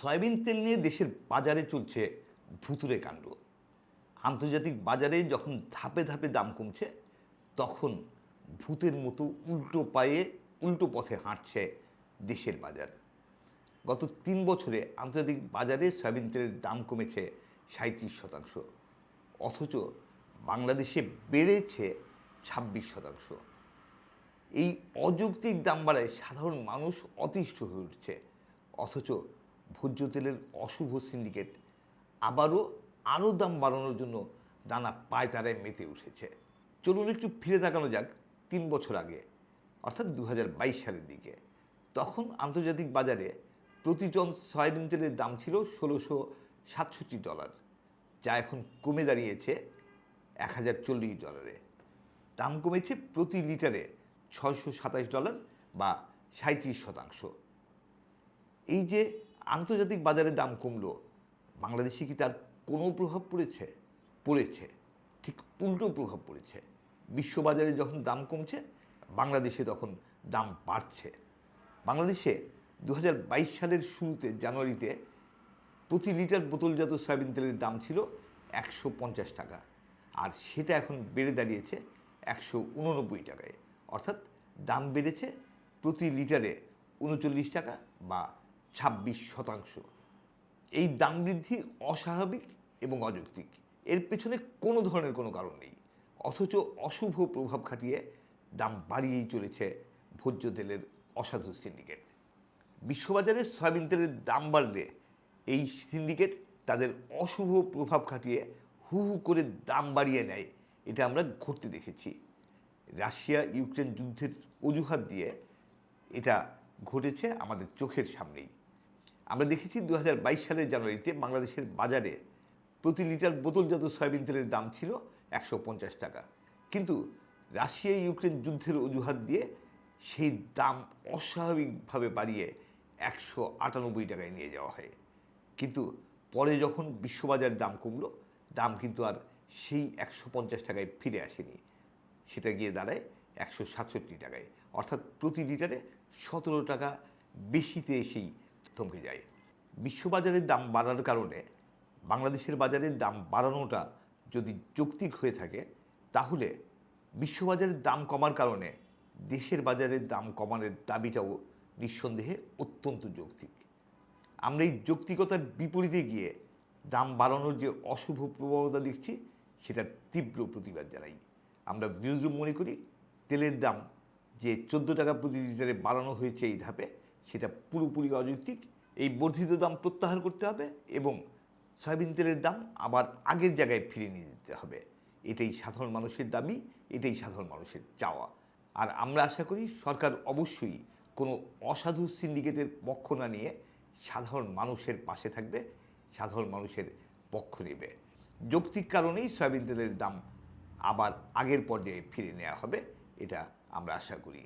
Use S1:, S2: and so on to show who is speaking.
S1: Soybean তেল নিয়ে দেশের বাজারে চলছে ভুতুরে কাণ্ড। আন্তর্জাতিক বাজারে যখন ধাপে ধাপে দাম কমছে, তখন ভূতের মতো উল্টো পায়ে, উল্টো পথে হাঁটছে দেশের বাজার। গত তিন বছরে আন্তর্জাতিক বাজারে সয়াবিন তেলের দাম কমেছে সাঁত্রিশ শতাংশ, অথচ বাংলাদেশে বেড়েছে ছাব্বিশ শতাংশ। এই অযৌক্তিক দাম বাড়ায় সাধারণ মানুষ অতিষ্ঠ হয়ে উঠছে, অথচ ভোজ্য তেলের অশুভ সিন্ডিকেট আবারও আরও দাম বাড়ানোর জন্য নানা পায়তারায় মেতে উঠেছে। চলুন একটু ফিরে তাকানো যাক তিন বছর আগে, অর্থাৎ দু হাজার বাইশ সালের দিকে। তখন আন্তর্জাতিক বাজারে প্রতি টন সয়াবিন তেলের দাম ছিল ষোলোশো সাতষট্টি ডলার, যা এখন কমে দাঁড়িয়েছে এক হাজার চল্লিশ ডলারে। দাম কমেছে প্রতি লিটারে ছয়শো সাতাশ ডলার বা সাঁত্রিশ শতাংশ। এই যে আন্তর্জাতিক বাজারে দাম কমলো। বাংলাদেশে কি তার কোনো প্রভাব পড়েছে? পড়েছে। ঠিক উল্টো প্রভাব পড়েছে। বিশ্ববাজারে যখন দাম কমছে, বাংলাদেশে তখন দাম বাড়ছে। বাংলাদেশে দু হাজার বাইশ সালের শুরুতে, জানুয়ারিতে, প্রতি লিটার বোতলজাত সয়াবিন তেলের দাম ছিল একশো পঞ্চাশ টাকা। আর সেটা এখন বেড়ে দাঁড়িয়েছে একশো উননব্বই টাকায়। অর্থাৎ দাম বেড়েছে প্রতি লিটারে উনচল্লিশ টাকা বা ছাব্বিশ শতাংশ। এই দাম বৃদ্ধি অস্বাভাবিক এবং অযৌক্তিক। এর পেছনে কোনো ধরনের কোনো কারণ নেই। অথচ অশুভ প্রভাব খাটিয়ে দাম বাড়িয়েই চলেছে ভোজ্য তেলের অসাধু সিন্ডিকেট। বিশ্ববাজারে সয়াবিন তেলের দাম বাড়লে এই সিন্ডিকেট তাদের অশুভ প্রভাব খাটিয়ে হু হু করে দাম বাড়িয়ে নেয়, এটা আমরা ঘটতে দেখেছি। রাশিয়া ইউক্রেন যুদ্ধের অজুহাত দিয়ে এটা ঘটেছে আমাদের চোখের সামনেই। আমরা দেখেছি দু হাজার বাইশ সালের জানুয়ারিতে বাংলাদেশের বাজারে প্রতি লিটার বোতলজাত সয়াবিন তেলের দাম ছিল একশো পঞ্চাশ টাকা। কিন্তু রাশিয়া ইউক্রেন যুদ্ধের অজুহাত দিয়ে সেই দাম অস্বাভাবিকভাবে বাড়িয়ে একশো আটানব্বই টাকায় নিয়ে যাওয়া হয়। কিন্তু পরে যখন বিশ্ববাজার দাম কমলো, দাম কিন্তু আর সেই একশো পঞ্চাশ টাকায় ফিরে আসেনি। সেটা গিয়ে দাঁড়ায় একশো সাতষট্টি টাকায়। অর্থাৎ প্রতি লিটারে সতেরো টাকা বেশিতে এসেই থমকে যায়। বিশ্ববাজারের দাম বাড়ার কারণে বাংলাদেশের বাজারের দাম বাড়ানোটা যদি যৌক্তিক হয়ে থাকে, তাহলে বিশ্ববাজারের দাম কমার কারণে দেশের বাজারের দাম কমানোর দাবিটাও নিঃসন্দেহে অত্যন্ত যৌক্তিক। আমরা এই যৌক্তিকতার বিপরীতে গিয়ে দাম বাড়ানোর যে অশুভ প্রবণতা দেখছি, সেটার তীব্র প্রতিবাদ জানাই। আমরা ভিউজরুম মনে করি, তেলের দাম যে চোদ্দ টাকা প্রতি লিটারে বাড়ানো হয়েছে এই ধাপে সেটা পুরোপুরি অযৌক্তিক। এই বর্ধিত দাম প্রত্যাহার করতে হবে এবং সয়াবিন তেলের দাম আবার আগের জায়গায় ফিরিয়ে নিয়ে যেতে হবে। এটাই সাধারণ মানুষের দাবি, এটাই সাধারণ মানুষের চাওয়া। আর আমরা আশা করি সরকার অবশ্যই কোনো অসাধু সিন্ডিকেটের পক্ষ না নিয়ে সাধারণ মানুষের পাশে থাকবে, সাধারণ মানুষের পক্ষ নেবে। যৌক্তিক কারণেই সয়াবিন তেলের দাম আবার আগের পর্যায়ে ফিরে নেওয়া হবে, এটা আমরা আশা করি।